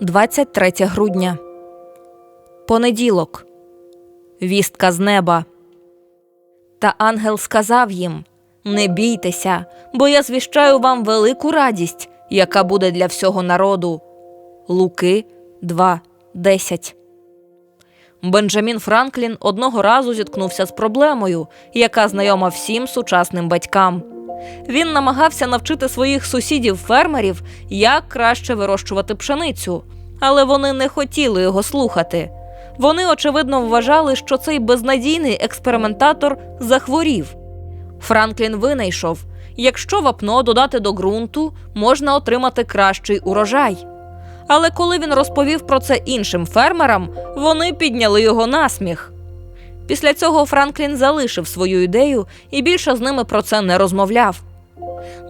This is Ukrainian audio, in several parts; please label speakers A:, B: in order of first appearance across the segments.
A: 23 грудня. Понеділок. Вістка з неба. Та ангел сказав їм: Не бійтеся, бо я звіщаю вам велику радість, яка буде для всього народу. Луки 2.10 Бенджамін Франклін одного разу зіткнувся з проблемою, яка знайома всім сучасним батькам. Він намагався навчити своїх сусідів-фермерів, як краще вирощувати пшеницю, але вони не хотіли його слухати. Вони, очевидно, вважали, що цей безнадійний експериментатор захворів. Франклін винайшов: якщо вапно додати до ґрунту, можна отримати кращий урожай. Але коли він розповів про це іншим фермерам, вони підняли його на сміх. Після цього Франклін залишив свою ідею і більше з ними про це не розмовляв.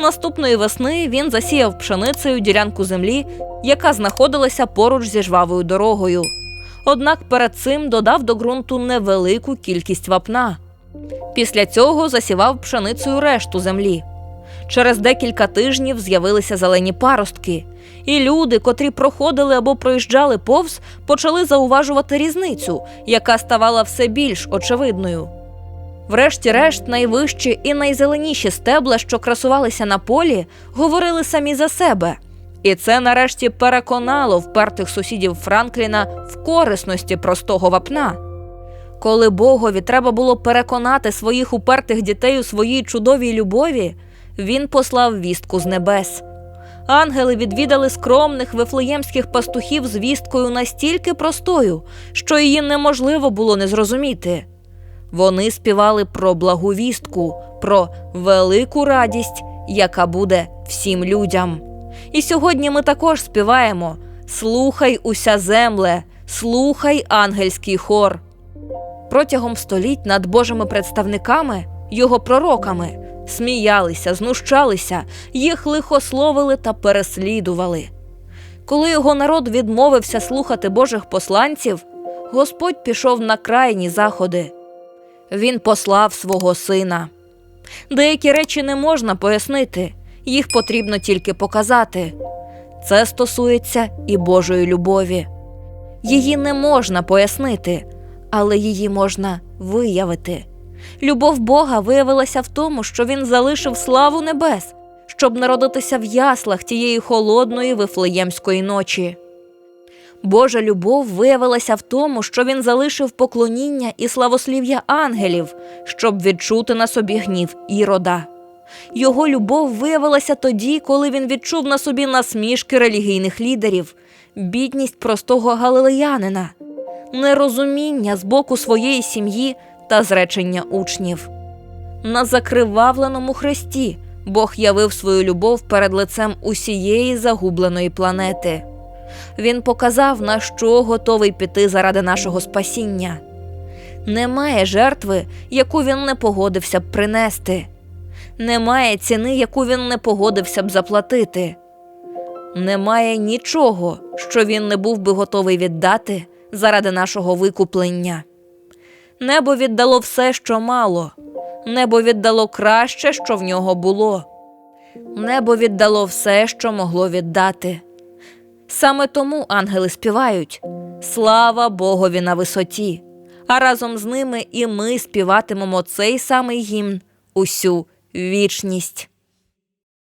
A: Наступної весни він засіяв пшеницею ділянку землі, яка знаходилася поруч зі жвавою дорогою. Однак перед цим додав до ґрунту невелику кількість вапна. Після цього засівав пшеницею решту землі. Через декілька тижнів з'явилися зелені паростки, і люди, котрі проходили або проїжджали повз, почали зауважувати різницю, яка ставала все більш очевидною. Врешті-решт, найвищі і найзеленіші стебла, що красувалися на полі, говорили самі за себе. І це нарешті переконало впертих сусідів Франкліна в корисності простого вапна. Коли Богові треба було переконати своїх упертих дітей у своїй чудовій любові, він послав вістку з небес. Ангели відвідали скромних вифлеємських пастухів з вісткою настільки простою, що її неможливо було не зрозуміти. Вони співали про благу вістку, про велику радість, яка буде всім людям. І сьогодні ми також співаємо: Слухай, уся земле, слухай ангельський хор. Протягом століть над Божими представниками, його пророками, сміялися, знущалися, їх лихословили та переслідували. Коли його народ відмовився слухати Божих посланців, Господь пішов на крайні заходи. Він послав свого сина. Деякі речі не можна пояснити, їх потрібно тільки показати. Це стосується і Божої любові. Її не можна пояснити, але її можна виявити. Любов Бога виявилася в тому, що він залишив славу небес, щоб народитися в яслах тієї холодної вифлеємської ночі. Божа любов виявилася в тому, що він залишив поклоніння і славослів'я ангелів, щоб відчути на собі гнів ірода. Його любов виявилася тоді, коли він відчув на собі насмішки релігійних лідерів, бідність простого галилеянина, нерозуміння з боку своєї сім'ї та зречення учнів. На закривавленому хресті Бог явив свою любов перед лицем усієї загубленої планети. Він показав, на що готовий піти заради нашого спасіння. Немає жертви, яку він не погодився б принести. Немає ціни, яку він не погодився б заплатити. Немає нічого, що він не був би готовий віддати заради нашого викуплення. Небо віддало все, що мало, небо віддало краще, що в нього було. Небо віддало все, що могло віддати. Саме тому ангели співають Слава Богові на висоті, а разом з ними і ми співатимемо цей самий гімн усю вічність.